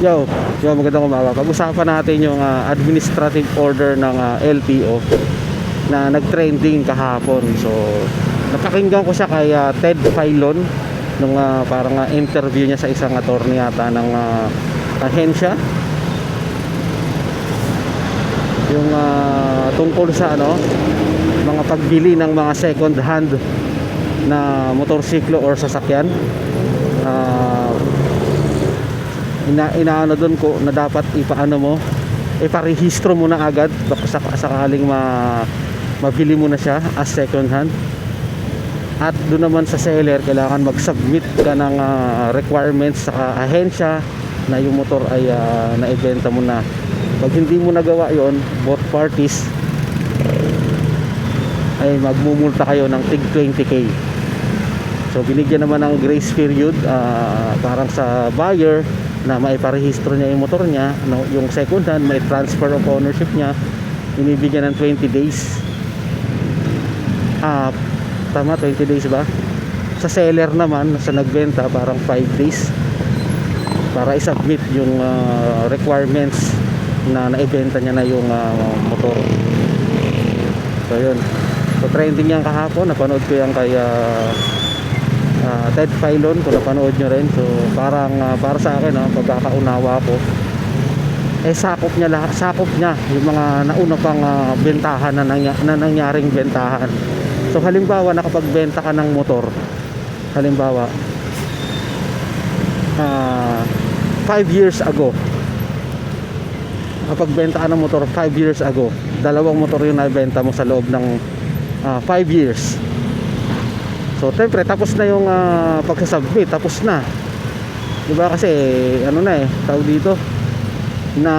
Yo, yo magandang umaga. Pag-usapan natin yung ah, administrative order ng ah, LTO na nag-trending kahapon. So, napakinggan ko siya kay ah, Ted Filon nung ah, parang ah, interview niya sa isang attorney yata ng ah, ahensya. Yung ah, tungkol sa ano, mga pagbili ng mga second hand na motorsiklo or sasakyan. Ah, ina inaano doon ko na dapat ipaano mo iparehistro mo na agad. Baka sak- sakaling ma mabili mo na siya as second hand. At doon naman sa seller kailangan mag-submit ka ng ah, requirements sa ahensya na yung motor ay ah, naibenta mo na. Pag hindi mo nagawa yon both parties ay magmumulta kayo ng tig 20k So binigyan naman ng grace period ah, parang sa buyer na maiparehistro niya yung motor niya, no, yung second hand, may transfer of ownership niya, binibigyan ng 20 days. Ah, tama 20 days ba? Sa seller naman, sa nagbenta parang 5 days para i-submit yung ah, requirements na naibenta niya na yung ah, motor. So yun. So trending yan kahapon, napanood ko yan kay ah, Ah, Ted Filon kung napanood nyo rin. So parang ah, para sa akin ah, pagkakaunawa ko eh sakop niya lahat sakop niya yung mga nauna pang ah, bentahan na, nangya, na nangyaring bentahan. So halimbawa nakapagbenta ka ng motor. Halimbawa 5 years ago nakapagbenta ka ng motor 5 years ago dalawang motor yung nabenta mo sa loob ng 5 years So, syempre, tapos na yung uh, pagsasubmit, tapos na. 'Di ba kasi ano na eh, tawag dito na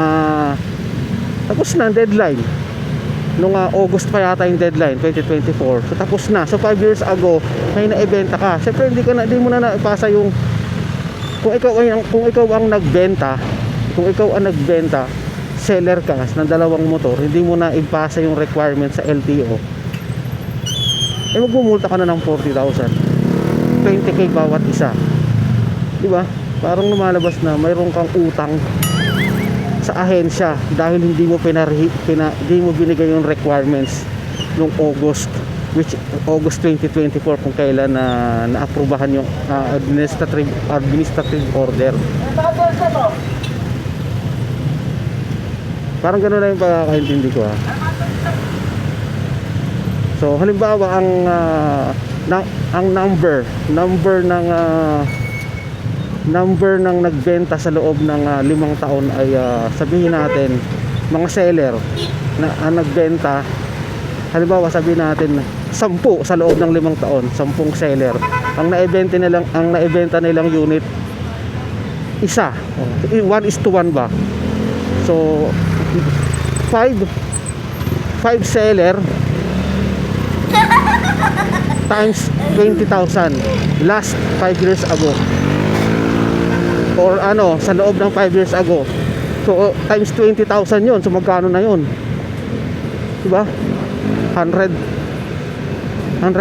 tapos na ang deadline. Nung ah, August pa yata yung deadline, 2024. So tapos na. So 5 years ago, may naibenta ka. Syempre hindi ka na hindi mo na naipasa yung kung ikaw ang kung ikaw ang nagbenta, kung ikaw ang nagbenta, seller ka ng dalawang motor, hindi mo na ipasa yung requirement sa LTO eh magmumulta ka na ng 40,000 20k bawat isa. Di ba parang lumalabas na mayroon kang utang sa ahensya dahil hindi mo pinarhi, pina, hindi mo binigay yung requirements nung August which August 2024 kung kailan na naaprubahan yung ah, administrative administrative order. Parang gano'n na yung pagkakaintindi ko ha So halimbawa ang ah, na, ang number, number ng ah, number ng nagbenta sa loob ng ah, limang taon ay ah, sabihin natin mga seller na ang nagbenta halimbawa sabihin natin 10 sa loob ng limang taon, 10 seller. Ang naibenta nilang ang naibenta nilang unit isa. 1 is to 1 ba? So 5 5 seller times 20,000 last 5 years ago. Or ano sa loob ng 5 years ago. So times 20,000 yon so magkano na yon diba? 100 100,000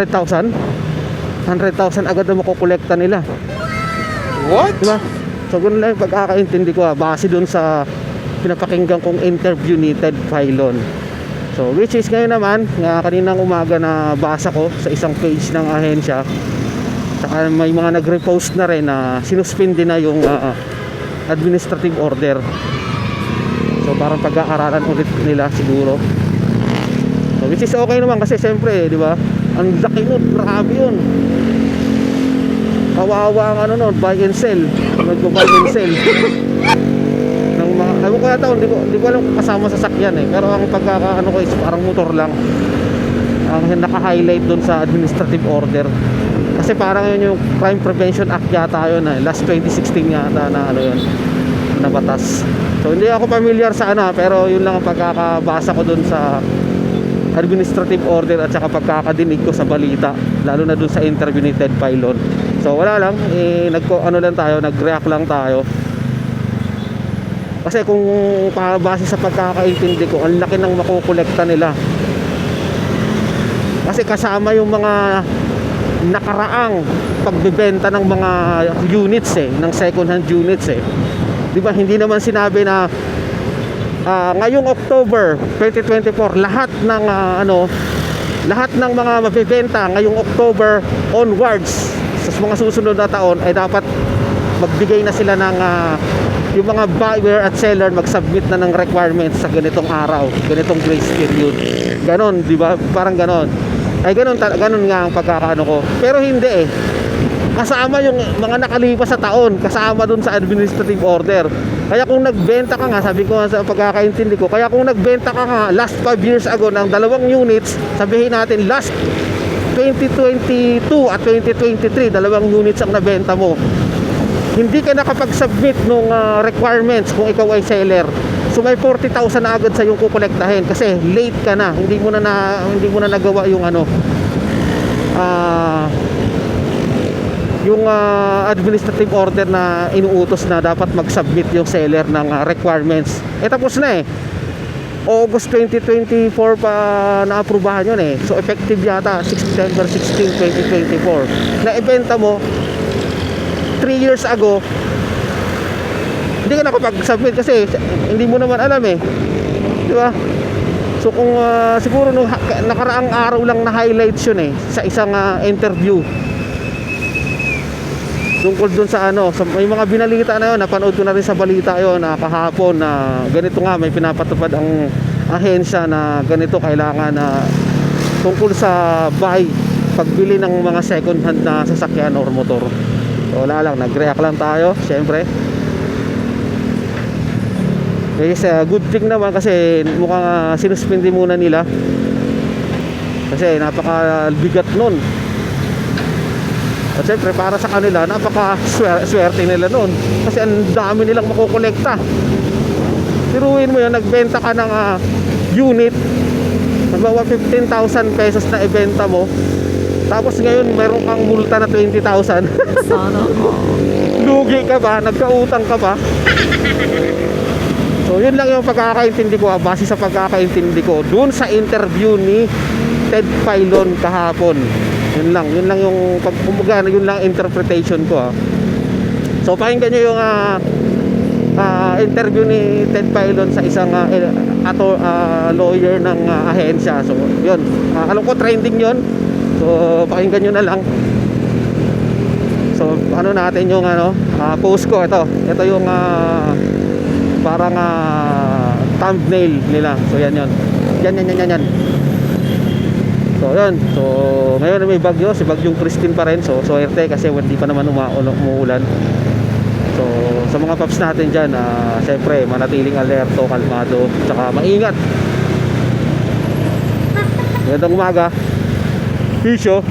100,000 agad na makukolekta nila. What? diba? So ganun lang yung pagkakaintindi ko ha, base dun sa pinapakinggan kong interview ni Ted Filon So which is ngayon naman, nga kaninang umaga na basa ko sa isang page ng ahensya. Saka may mga nag-repost na rin na sinuspindi na yung ah, administrative order. So parang pag-aaralan ulit nila siguro. So which is okay naman kasi siyempre, di ba? Ang laki nun, grabe yun. Kawawa ang ano nun, buy and sell. Nag-buy and sell yata hindi ko hindi ko alam kung kasama sa sakyan eh. Pero ang pagkakaano ko is parang motor lang. Ang naka-highlight doon sa administrative order. Kasi parang yun yung Crime Prevention Act yata yun eh. last 2016 yata na ano yun na so hindi ako familiar sa ano pero yun lang ang pagkakabasa ko doon sa administrative order at saka pagkakadinig ko sa balita lalo na doon sa interview ni Ted Pilon. So wala lang eh, nagko ano lang tayo nag-react lang tayo kasi kung base sa pagkakaintindi ko, ang laki ng makukolekta nila. Kasi kasama yung mga nakaraang pagbebenta ng mga units eh, ng second hand units eh. Di ba hindi naman sinabi na ah, ngayong October 2024 lahat ng ah, ano lahat ng mga mabibenta ngayong October onwards sa mga susunod na taon ay dapat magbigay na sila ng ah, yung mga buyer at seller mag-submit na ng requirements sa ganitong araw, ganitong grace period. Ganon, di ba? Parang ganon. Ay ganon, ganon nga ang pagkakaano ko. Pero hindi eh. Kasama yung mga nakalipas sa taon, kasama dun sa administrative order. Kaya kung nagbenta ka nga, sabi ko sa pagkakaintindi ko, kaya kung nagbenta ka nga last 5 years ago ng dalawang units, sabihin natin last 2022 at 2023, dalawang units ang nabenta mo. Hindi ka nakapag-submit ng requirements kung ikaw ay seller. So may 40,000 na agad sa yung kukolektahin kasi late ka na. Hindi mo na, na hindi mo na nagawa yung ano ah yung ah, administrative order na inuutos na dapat mag-submit yung seller ng ah, requirements. Eh tapos na eh. August 2024 pa na-aprobahan yun eh. So effective yata September 16, 2024. Na ibenta mo 3 years ago hindi ka nakapag-submit kasi hindi mo naman alam eh. Di ba? So kung ah, siguro nung nakaraang araw lang na highlights yun eh sa isang ah, interview tungkol dun sa ano, sa, may mga binalita na yun, napanood ko na rin sa balita yun na kahapon na ganito nga may pinapatupad ang ahensya na ganito kailangan na tungkol sa buy pagbili ng mga second hand na sasakyan or motor. Wala lang, nag-react lang tayo, syempre. Eh, sa good thing naman kasi mukhang uh, sinuspindi muna nila. Kasi napaka-bigat nun. At syempre para sa kanila napaka swer- swerte nila noon kasi ang dami nilang makokolekta. Tiruin mo yun, nagbenta ka ng ah, unit Halimbawa 15,000 pesos na ibenta mo Tapos ngayon meron kang multa na 20,000 Sana Lugi ka ba? Nagkautang ka ba? So yun lang yung pagkakaintindi ko ah, Base sa pagkakaintindi ko Doon sa interview ni Ted Filon kahapon Yun lang, yun lang yung pag kumbaga, yun lang interpretation ko ah. So pakinggan nyo yung ah, ah, interview ni Ted Filon sa isang eh, ato, ah, lawyer ng ah, ahensya. So yun, Ah, alam ko trending yun. So pakinggan nyo na lang. So ano natin yung ano, ah, post ko ito. Ito yung ah, parang ah, thumbnail nila. So yan yun. Yan yan yan yan. yan. So yun. So ngayon may bagyo, si bagyong Christine pa rin. So swerte kasi hindi pa naman uma umuulan. So sa mga paps natin dyan, ah, syempre manatiling alerto, kalmado, tsaka maingat. Magandang umaga. 需求